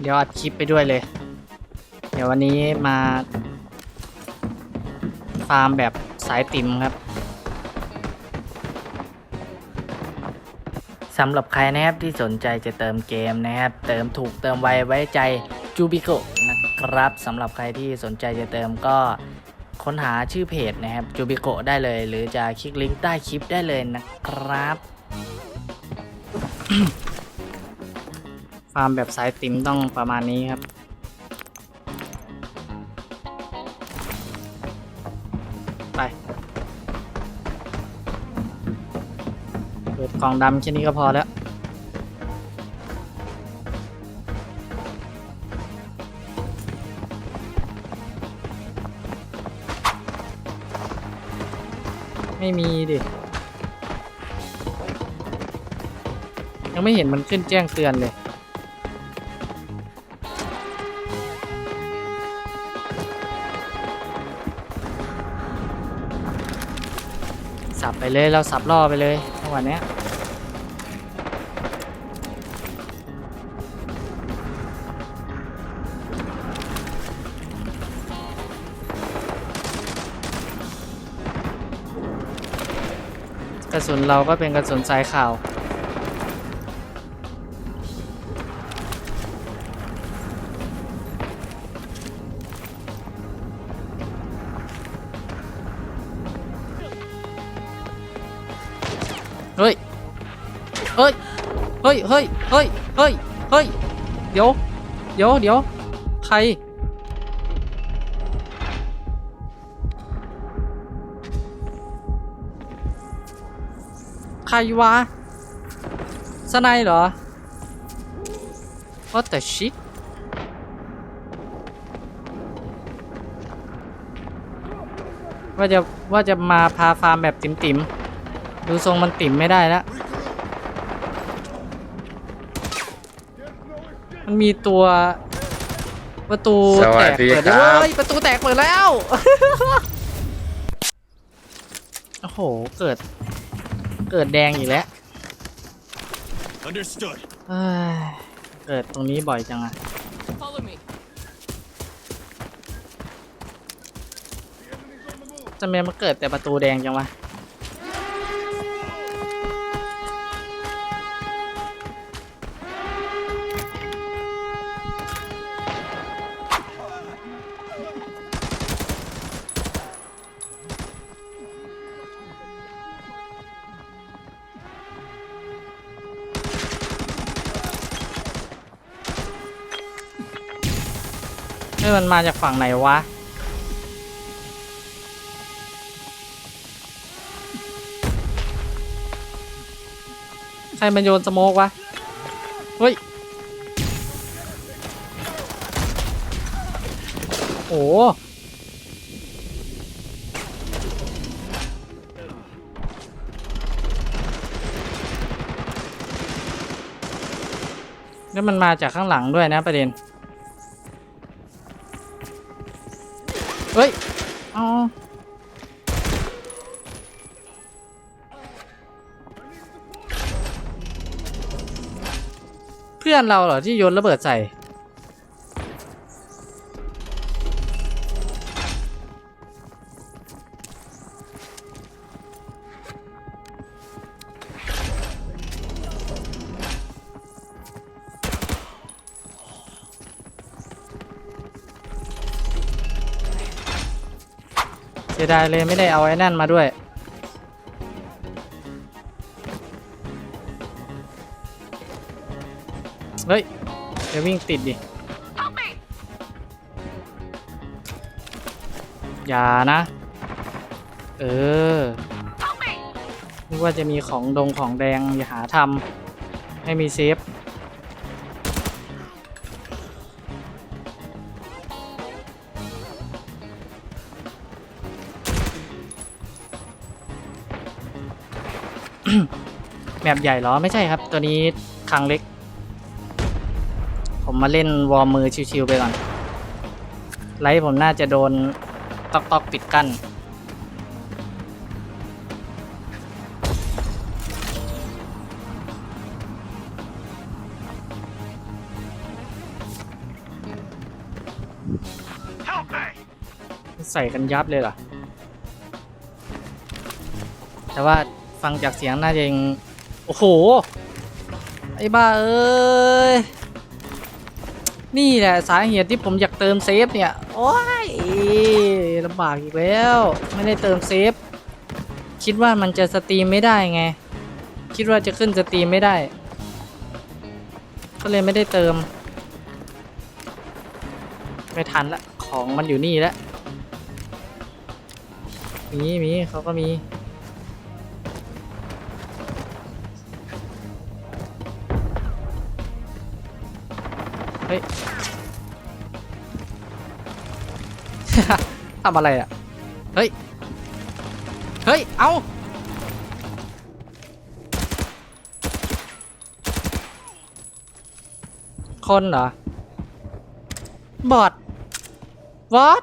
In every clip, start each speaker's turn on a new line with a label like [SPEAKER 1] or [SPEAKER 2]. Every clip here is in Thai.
[SPEAKER 1] เดี๋ยวอัดคลิปไปด้วยเลย เดี๋ยววันนี้มา ฟาร์มแบบสายติ่มครับสำหรับใครนะครับที่สนใจจะเติมเกมนะครับ เติมถูกเติมไวไว้ใจจูบิโกนะครับสำหรับใครที่สนใจจะเติมก็ค้นหาชื่อเพจนะครับจูบิโกได้เลย หรือจะคลิกลิงก์ใต้คลิปได้เลยนะครับาร์มแบบสายติ่มต้องประมาณนี้ครับ ไปเปิดกล่องดำแค่นี้ก็พอแล้วไม่มีดิ ยังไม่เห็นมันขึ้นแจ้งเตือนเลย สับไปเลยเราสับล่อไปเลยจังหวะเนี้ยกระสุนเราก็เป็นกระสุนสายข่าว ฮ้ย เฮ้ย เฮ้ย เฮ้ย เฮ้ย เฮ้ย เดี๋ยว เดี๋ยว เดี๋ยว ใคร ใครวะสไนเหรอ What the shit ว่าจะว่าจะมาพาฟาร์มแบบติ๋มๆ ดูทรงมันติ่มไม่ได้แล้ว มันมีตัว ประตู
[SPEAKER 2] สวั
[SPEAKER 1] แต
[SPEAKER 2] ส
[SPEAKER 1] ก
[SPEAKER 2] ดี
[SPEAKER 1] เปิด
[SPEAKER 2] ครั
[SPEAKER 1] เว้
[SPEAKER 2] บ
[SPEAKER 1] ยประตูแตกเปิดแล้ว โอ้โห เกิด เกิดแดงอีกแล้ว
[SPEAKER 3] Understood.
[SPEAKER 1] เอ้ยเกิดตรงนี้บ่อยจังอะ
[SPEAKER 4] Follow me.
[SPEAKER 1] ทำไมมันเกิดแต่ประตูแดงจังวะ เฮ้ยมันมาจากฝั่งไหนวะ ใครมันโยนสโมกวะ เฮ้ย โอ้แล้วมันมาจากข้างหลังด้วยนะประเด็น เฮ้ยอ๋อเพื่อนเราเหรอที่โยนระเบิดใส่ สียดายเลยไม่ได้เอาไอ้นั่นมาด้วย เฮ้ย เดี๋ยววิ่งติดดิ อย่านะ เออนึกว่าจะมีของดงของแดงอย่าหาทำให้มีเซฟ แมปใหญ่เหรอไม่ใช่ครับ ตัวนี้ครั้งเล็ก ผมมาเล่นวอร์มมือชิวๆไปก่อน ไลท์ผมน่าจะโดนตอกตอกปิดกั้น ใส่กันยับเลยเหรอ แต่ว่า ฟังจากเสียงน่าจะยังโอ้โห ไอ้บ้าเอ้ย นี่แหละสาเหตุที่ผมอยากเติมเซฟเนี่ย โอ้ยลำบากอีกแล้ว ไม่ได้เติมเซฟ คิดว่ามันจะสตรีมไม่ได้ไง คิดว่าจะขึ้นสตรีมไม่ได้ ก็เลยไม่ได้เติม ไม่ทันละ ของมันอยู่นี่แล้วมีมีเขาก็มี เฮ้ย ทำอะไรอะ เฮ้ย เฮ้ย เอาคนเหรอ บอด what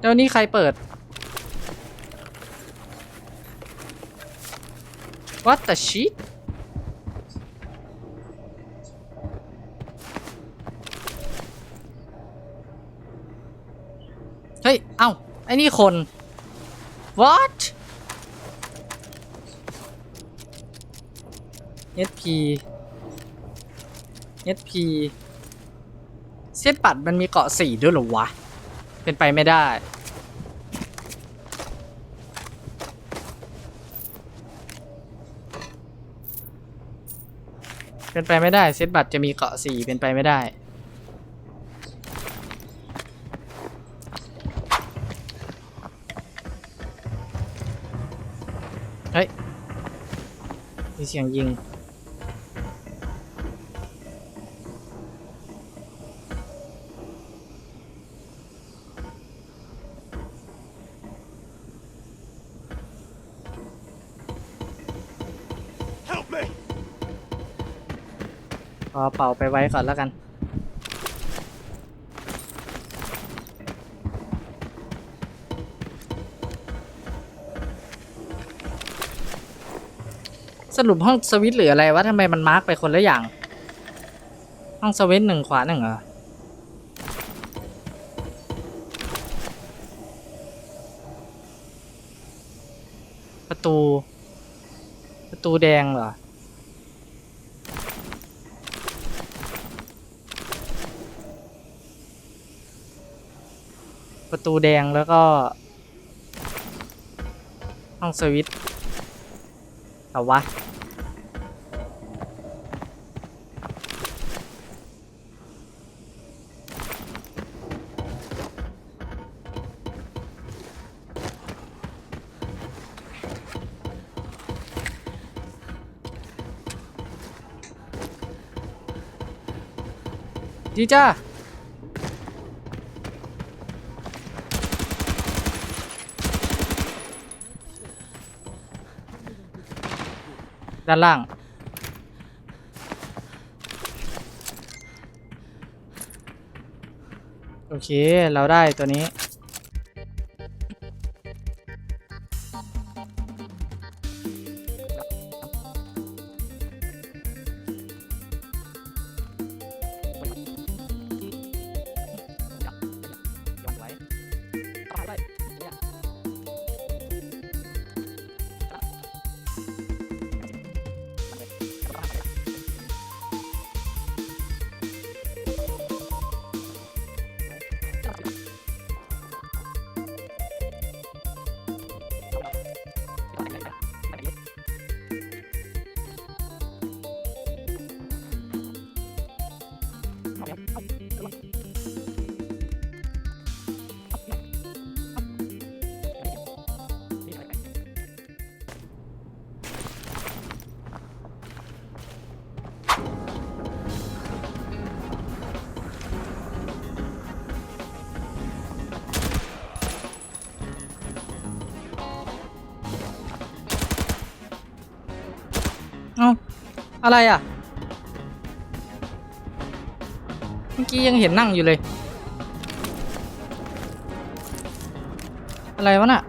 [SPEAKER 1] เดี๋ยวนี้ใครเปิด what the shit เฮ้ย เอ้าไอ้นี่คน what SP SP เส้นปัดมันมีเกาะสี่ด้วยหรอวะ เป็นไปไม่ได้ เป็นไปไม่ได้เซตบัตรจะมีเกาะสี่เป็นไปไม่ได้ มีเสียงยิง
[SPEAKER 2] Help me!
[SPEAKER 1] ขอเป่าไปไว้ก่อนแล้วกัน สรุปห้องสวิตหรืออะไรวะทำไมมันมาร์กไปคนละอย่าง ห้องสวิตหนึ่งขวาหนึ่งเหรอประตู ประตูแดงเหรอ ประตูแดงแล้วก็ ห้องสวิตช์ เอาวะดีจ้า ด้านล่าง โอเค เราได้ตัวนี้ อะไรอะ เมื่อกี้ยังเห็นนั่งอยู่เลย อะไรวะน่ะ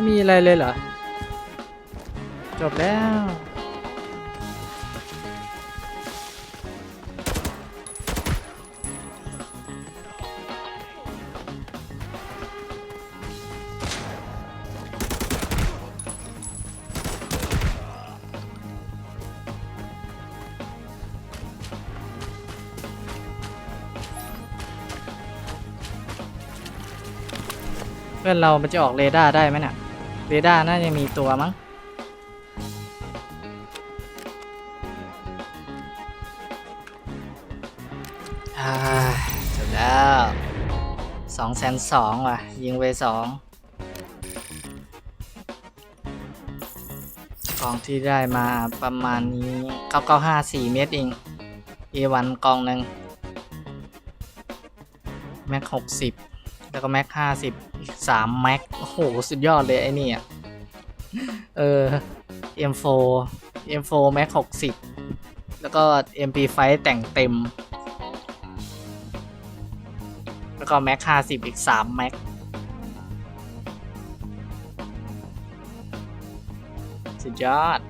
[SPEAKER 1] ไม่มีอะไรเลยเหรอ จบแล้ว เพื่อนเรามันจะออกเรดาร์ได้ไหมน่ะ เรดาร์น่าจะมีตัวมั้ง อ่าจบแล้วสองแสนสองว่ะ ยิงไปสองของที่ได้มาประมาณนี้ 9954 เมตรเอง A1 กองหนึ่งแม็ก 60 แล้วก็แม็ก50อีก3แม็กโอ้โห สุดยอดเลยไอ้นี่อะ เออ M4 M4 แม็ก60 แล้วก็ MP5 แต่งเต็ม แล้วก็แม็กห้าสิบอีกสามแม็กสุดยอด